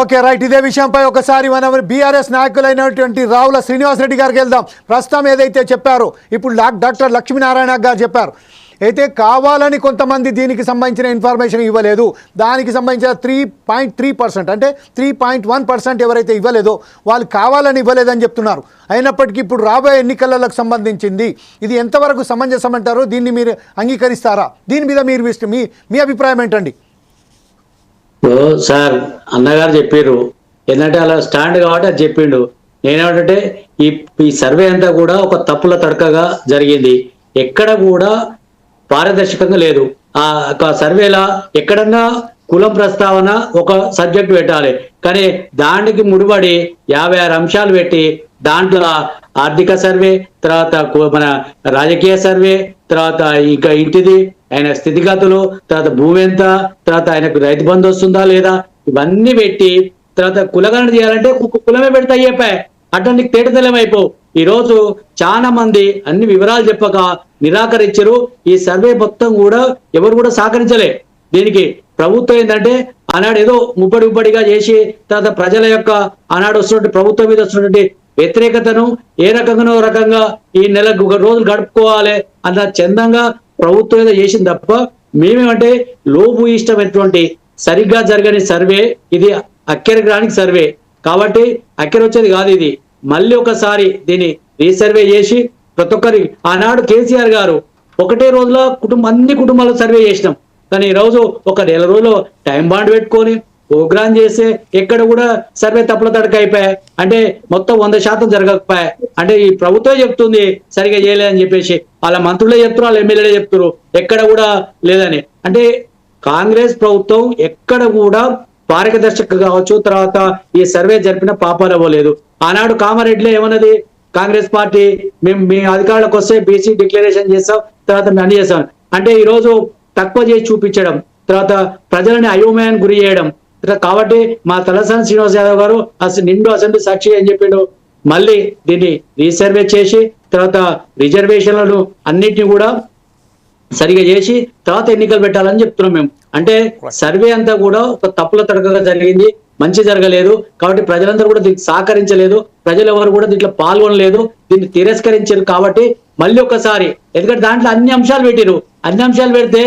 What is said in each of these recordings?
Okay right. ఇదే విషయంపై ఒకసారి మనం బీఆర్ఎస్ నాయకులైనటువంటి రావుల శ్రీనివాస్ రెడ్డి గారికి వెళ్దాం. ప్రస్తుతం ఏదైతే చెప్పారో ఇప్పుడు డాక్టర్ లక్ష్మీనారాయణ గారు చెప్పారు. అయితే కావాలని కొంతమంది దీనికి సంబంధించిన ఇన్ఫర్మేషన్ ఇవ్వలేదు. దానికి సంబంధించిన త్రీ పాయింట్ త్రీ పర్సెంట్ అంటే త్రీ పాయింట్ వన్ పర్సెంట్ ఎవరైతే ఇవ్వలేదో వాళ్ళు కావాలని ఇవ్వలేదని చెప్తున్నారు. అయినప్పటికీ ఇప్పుడు రాబోయే ఎన్నికలకు సంబంధించింది. ఇది ఎంతవరకు సమంజసం అంటారు దీన్ని మీరు అంగీకరిస్తారా? దీని మీద మీరు మీ మీ అభిప్రాయం ఏంటండి? సార్ అన్నగారు చెప్పారు ఏంటంటే అలా స్టాండ్ కాబట్టి అది చెప్పిండు. నేనేమంటే ఈ ఈ సర్వే అంతా కూడా ఒక తప్పుల తడకగా జరిగింది. ఎక్కడ కూడా పారదర్శకంగా లేదు. ఆ ఒక సర్వేలా ఎక్కడన్నా కులం ప్రస్తావన ఒక సబ్జెక్ట్ పెట్టాలి. కానీ దానికి ముడిపడి యాభై ఆరు అంశాలు పెట్టి దాంట్లో ఆర్థిక సర్వే తర్వాత మన రాజకీయ సర్వే తర్వాత ఇంకా ఇంటిది ఆయన స్థితిగతులు తర్వాత భూమి ఎంత తర్వాత ఆయనకు రైతు బంధు వస్తుందా లేదా ఇవన్నీ పెట్టి తర్వాత కులగణన చేయాలంటే కులమే పెడితే అయ్యేపాయ్ అట్లా నీకు తేటతెల్లం అయిపోవు ఈ రోజు చాలా మంది అన్ని వివరాలు చెప్పక నిరాకరించరు. ఈ సర్వే మొత్తం కూడా ఎవరు కూడా సహకరించలే. దీనికి ప్రభుత్వం ఏంటంటే ఆనాడు ఏదో ముప్పడి ముప్పడిగా చేసి తర్వాత ప్రజల యొక్క ఆనాడు వస్తున్నటువంటి ప్రభుత్వం మీద వస్తున్నటువంటి వ్యతిరేకతను ఏ రకంగానో రకంగా ఈ నెలకు ఒక రోజులు గడుపుకోవాలి అన్న చందంగా ప్రభుత్వం ఏదో చేసింది తప్ప మేమేమంటే లోపు ఇష్టమైనటువంటి సరిగ్గా జరగని సర్వే ఇది అక్కరగ్రానికి సర్వే. కాబట్టి అక్కర వచ్చేది కాదు ఇది. మళ్ళీ ఒకసారి దీన్ని రీసర్వే చేసి ప్రతి ఒక్కరి ఆనాడు కేసీఆర్ గారు ఒకటే రోజులో కుటుంబం అన్ని కుటుంబాలు సర్వే చేసినాం. కానీ ఈ రోజు ఒక నెల రోజులు టైం బాండ్ పెట్టుకొని ప్రోగ్రాం చేస్తే ఎక్కడ కూడా సర్వే తప్పుల తడక అయిపోయాయి. అంటే మొత్తం వంద శాతం జరగకపోయాయి. అంటే ఈ ప్రభుత్వం చెప్తుంది సరిగా చేయలేదని చెప్పేసి. వాళ్ళ మంత్రులే చెప్తారు వాళ్ళ ఎమ్మెల్యేలే చెప్తారు ఎక్కడ కూడా లేదని. అంటే కాంగ్రెస్ ప్రభుత్వం ఎక్కడ కూడా పారదర్శక కావచ్చు తర్వాత ఈ సర్వే జరిపిన పాపాలు అవ్వలేదు. ఆనాడు కామారెడ్డిలో ఏమన్నది? కాంగ్రెస్ పార్టీ మేము మీ అధికారులకు వస్తే బీసీ డిక్లరేషన్ చేస్తాం తర్వాత మేము అన్ని చేస్తాం. అంటే ఈరోజు తక్కువ చేసి చూపించడం తర్వాత ప్రజలని అయోమయానికి గురి చేయడం కాబట్టి మా తలసాని శ్రీనివాస్ యాదవ్ గారు అసలు నిండు అసెంబ్లీ సాక్షి అని చెప్పిండు. మళ్ళీ దీన్ని రీసర్వే చేసి తర్వాత రిజర్వేషన్లను అన్నిటిని కూడా సరిగా చేసి తర్వాత ఎన్నికలు పెట్టాలని చెప్తున్నాం మేము. అంటే సర్వే అంతా కూడా ఒక తప్పుల తడకగా జరిగింది. మంచి జరగలేదు. కాబట్టి ప్రజలందరూ కూడా దీనికి సహకరించలేదు. ప్రజలు ఎవరు కూడా దీంట్లో పాల్గొనలేదు. దీన్ని తిరస్కరించారు కాబట్టి మళ్ళీ ఒకసారి ఎందుకంటే దాంట్లో అన్ని అంశాలు పెట్టిరు అన్ని అంశాలు పెడితే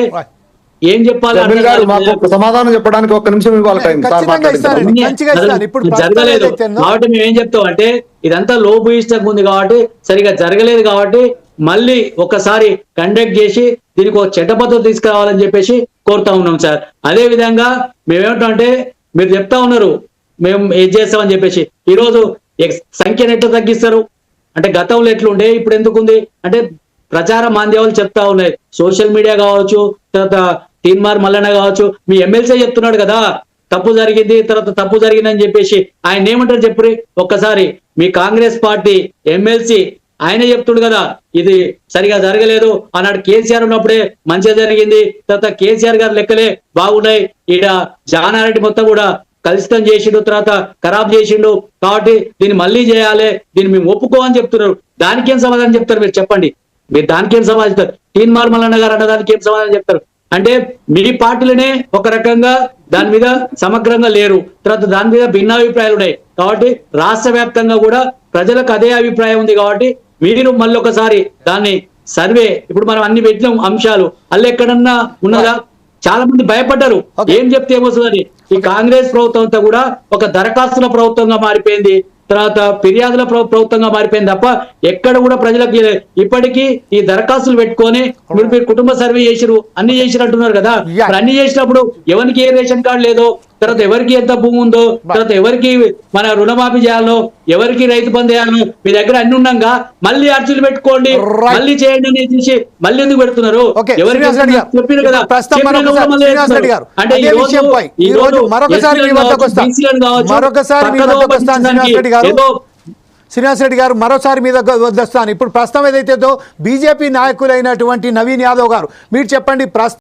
ఏం చెప్పాలి గారు మాకు సమాధానం చెప్పడానికి ఒక నిమిషం ఇవ్వాలి టైం జరగలేదు. కాబట్టి మేము ఏం చెప్తాం అంటే ఇదంతా లోపు ఇష్టం ఉంది కాబట్టి సరిగా జరగలేదు కాబట్టి మళ్ళీ ఒకసారి కండక్ట్ చేసి దీనికి ఒక చెడ్డ పద్ధతి తీసుకురావాలని చెప్పేసి కోరుతా ఉన్నాం సార్. అదే విధంగా మేమేమంటాం అంటే మీరు చెప్తా ఉన్నారు మేము ఏం చేస్తామని చెప్పేసి. ఈ రోజు ఎక్స్- సంఖ్యను ఎట్లా తగ్గిస్తారు? అంటే గతంలో ఎట్లుండే ఇప్పుడు ఎందుకుంది? అంటే ప్రచార మాంద్యాలు చెప్తా ఉన్నాయి. సోషల్ మీడియా కావచ్చు తర్వాత తీన్మార్ మల్లన్న కావచ్చు మీ ఎమ్మెల్సీ చెప్తున్నాడు కదా తప్పు జరిగింది తర్వాత తప్పు జరిగిందని చెప్పేసి ఆయన ఏమంటారు చెప్పు ఒక్కసారి మీ కాంగ్రెస్ పార్టీ ఎమ్మెల్సీ ఆయన చెప్తుడు కదా ఇది సరిగా జరగలేదు. అన్నాడు కేసీఆర్ ఉన్నప్పుడే మంచిగా జరిగింది తర్వాత కేసీఆర్ గారి లెక్కలే బాగున్నాయి. ఈడ జానారెడ్డి మొత్తం కూడా కలుషితం చేసిండు తర్వాత ఖరాబ్ చేసిండు. కాబట్టి దీన్ని మళ్ళీ చేయాలి దీన్ని మేము ఒప్పుకో అని చెప్తున్నారు. దానికేం సమాధానం చెప్తారు మీరు చెప్పండి. మీరు దానికేం సమాధానం చెప్తారు? టీన్ మార్మల్ గారు అన్న దానికి ఏం సమాధానం చెప్తారు? అంటే మీ పార్టీలనే ఒక రకంగా దాని మీద సమగ్రంగా లేరు. తర్వాత దాని మీద భిన్నాభిప్రాయాలు ఉన్నాయి. కాబట్టి రాష్ట్ర వ్యాప్తంగా కూడా ప్రజలకు అదే అభిప్రాయం ఉంది కాబట్టి మీరు మళ్ళీ ఒకసారి దాన్ని సర్వే ఇప్పుడు మనం అన్ని పెట్టిన అంశాలు అల్ల ఎక్కడన్నా ఉన్నదా? చాలా మంది భయపడ్డారు. ఏం చెప్తే ఏమొస్తుందని? ఈ కాంగ్రెస్ ప్రభుత్వం అంతా కూడా ఒక దరఖాస్తుల ప్రభుత్వంగా మారిపోయింది. తర్వాత ఫిర్యాదుల ప్ర- ప్రభుత్వంగా మారిపోయింది తప్ప ఎక్కడ కూడా ప్రజలకు ఇప్పటికీ ఈ దరఖాస్తులు పెట్టుకొని మీరు కుటుంబ సర్వే చేసిరు అన్ని చేసిరు అంటున్నారు కదా. అన్ని చేసినప్పుడు ఎవరికి ఏ రేషన్ కార్డు లేదో తర్వాత ఎవరికి ఎంత భూమి ఉందో తర్వాత ఎవరికి మన రుణమాఫీ చేయాలో ఎవరికి రైతు బంధు చేయాలో మీ దగ్గర అన్ని ఉన్నాగా మళ్ళీ అర్జీలు పెట్టుకోండి. మళ్ళీ చేయండి అని చేసి మళ్ళీ ఎందుకు పెడుతున్నారు? ఎవరికి చెప్పారు కదా అంటే ఈ రోజు- ఈ మరొకసారి మరొకసారి శ్రీనివాస్ రెడ్డి గారు ఏదో శ్రీనివాస్ రెడ్డి గారు మరోసారి మీద వస్తాను ఇప్పుడు ప్రస్తుతం ఏదైతే బీజేపీ నాయకులైనటువంటి నవీన్ యాదవ్ గారు మీరు చెప్పండి ప్రస్తుతం